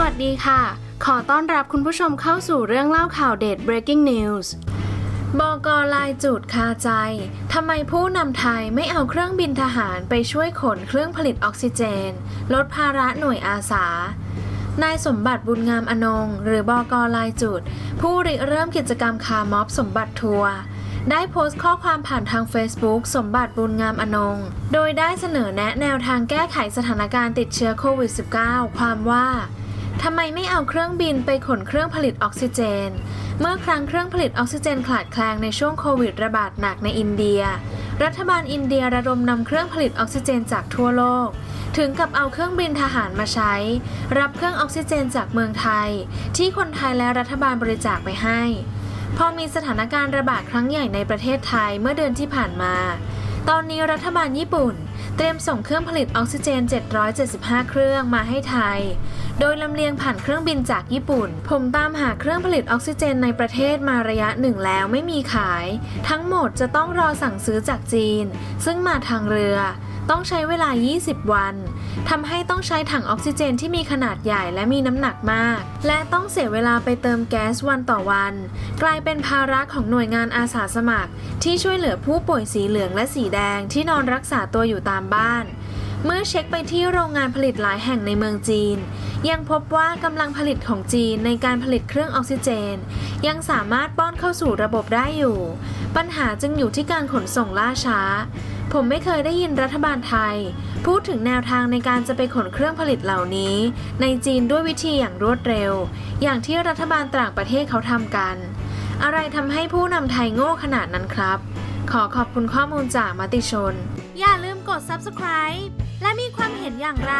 วัสดีค่ะ ขอต้อนรับคุณผู้ชมเข้าสู่เรื่องเล่าข่าวเด็ด breaking news บกลายจุดคาใจ ทำไมผู้นำไทยไม่เอาเครื่องบินทหารไปช่วยขนเครื่องผลิตออกซิเจน ลดภาระหน่วยอาสา นายสมบัติบุญงามอนง หรือบอกลายจุด ผู้ริเริ่มกิจกรรมคาร์ม็อบสมบัติทัวร์ได้โพสต์ข้อความผ่านทาง Facebook สมบัติบุญงามอนง โดยได้เสนอแนะแนวทางแก้ไขสถานการณ์ติดเชื้อโควิด -19 ความว่า ทำไมไม่เอาเครื่องบินไปขนเครื่องผลิตออกซิเจน เมื่อครั้งเครื่องผลิตออกซิเจนขาดแคลนในช่วงโควิดระบาดหนักในอินเดีย รัฐบาลอินเดียระดมนำเครื่องผลิตออกซิเจนจากทั่วโลก ถึงกับเอาเครื่องบินทหารมาใช้ รับเครื่องออกซิเจนจากเมืองไทย ที่คนไทยและรัฐบาลบริจาคไปให้ พอมีสถานการณ์ระบาดครั้งใหญ่ในประเทศไทยเมื่อเดือนที่ผ่านมา ตอนนี้รัฐบาลญี่ปุ่น เตรียมส่งเครื่องผลิตออกซิเจน 775 เครื่องมาให้ไทย โดยลำเลียงผ่านเครื่องบินจากญี่ปุ่น ผมตามหาเครื่องผลิตออกซิเจนในประเทศมาระยะหนึ่งแล้วไม่มีขาย ทั้งหมดจะต้องรอสั่งซื้อจากจีน ซึ่งมาทางเรือ ต้องใช้เวลา 20 วันทำให้ต้องใช้ถังออกซิเจนที่มีขนาดใหญ่และมีน้ำหนักมาก และต้องเสียเวลาไปเติมแก๊สวันต่อวัน กลายเป็นภาระของหน่วยงานอาสาสมัคร ที่ช่วยเหลือผู้ป่วยสีเหลืองและสีแดงที่นอนรักษาตัวอยู่ตามบ้าน เมื่อเช็คไปที่โรงงานผลิตหลายแห่งในเมืองจีน ยังพบว่ากำลังผลิตของจีนในการผลิตเครื่องออกซิเจน ยังสามารถป้อนเข้าสู่ระบบได้อยู่ ปัญหาจึงอยู่ที่การขนส่งล่าช้า ผมไม่เคยได้ยินรัฐบาลไทย พูดถึงแนวทางในการจะไปขนเครื่องผลิตเหล่านี้ ในจีนด้วยวิธีอย่างรวดเร็ว อย่างที่รัฐบาลต่างประเทศเขาทำกัน อะไรทำให้ผู้นำไทยโง่ขนาดนั้นครับขอขอบคุณข้อมูลจากมติชน อย่าลืม กด subscribe และมีความเห็นอย่างไร